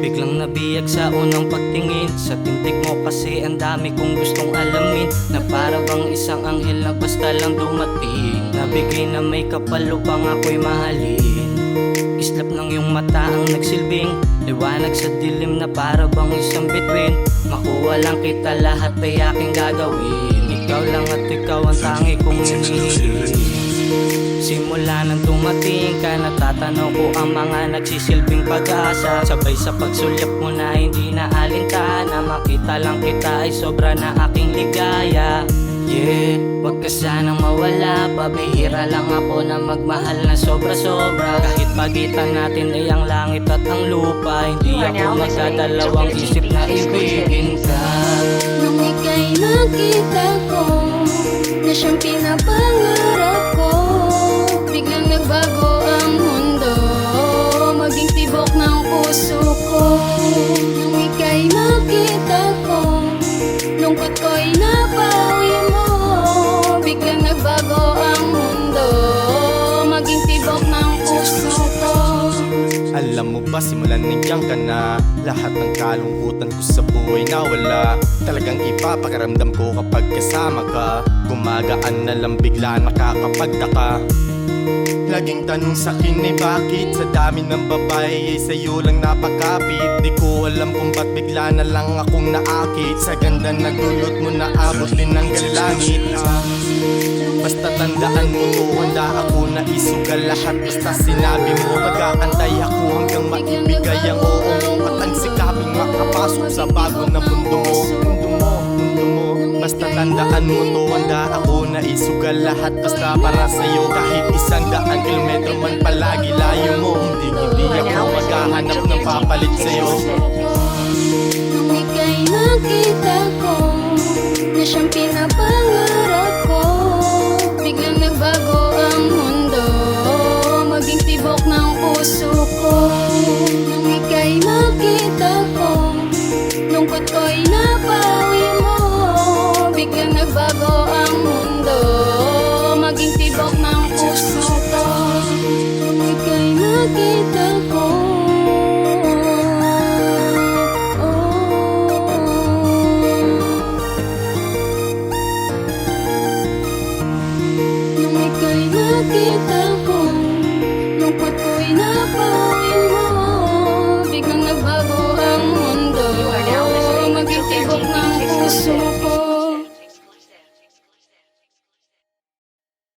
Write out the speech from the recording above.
Biglang nabiyag sa unang pagtingin. Sa tindig mo kasi ang dami kong gustong alamin. Na para bang isang anghel na basta lang dumating. Nabigay na may kapal upang ako'y mahalin. Islap ng iyong mata ang nagsilbing. Liwanag sa dilim na para bang isang between Makuha lang kita lahat ay aking gagawin. Ikaw lang at ikaw ang tangi kong hinihiling. Simula nang dumating ka Natatanaw ko ang mga nagsisilbing pag-asa. Sabay sa pagsulyap mo na hindi na alintana Makita lang kita ay sobra na aking ligaya. Yeah, wag ka sanang mawala Pabihira lang ako na magmahal na sobra-sobra. Kahit pagitan natin ay ang langit at ang lupa Hindi now ako magdadalawang isip na ibigin ka. Nung ika'y nakita ko Na siyang pinapangarap Alam mo ba simulan nandiyan ka na Lahat ng kalungkutan ko sa buhay nawala. Talagang iba ko kapag kasama ka. Gumagaan na lang bigla nakakapagtaka Laging tanong sa akin ay bakit Sa dami ng babae ay sa'yo lang napakapit? Di ko alam kung ba't bigla na lang akong naakit. Sa ganda na gulot mo naabot din ng galangit. Ah. Basta tandaan mo to handa ako na isugal lahat. Basta sinabi mo Magkakantay ako hanggang maibigay ang oo At ang sikaping makapasok sa bago mo to handa ako na isugal lahat Basta para sa'yo. Kahit isang daan kilometro man palagi layo mo. Hindi, hindi ako maghahanap ng papalit sa'yo. Nung ika'y nakita Biglang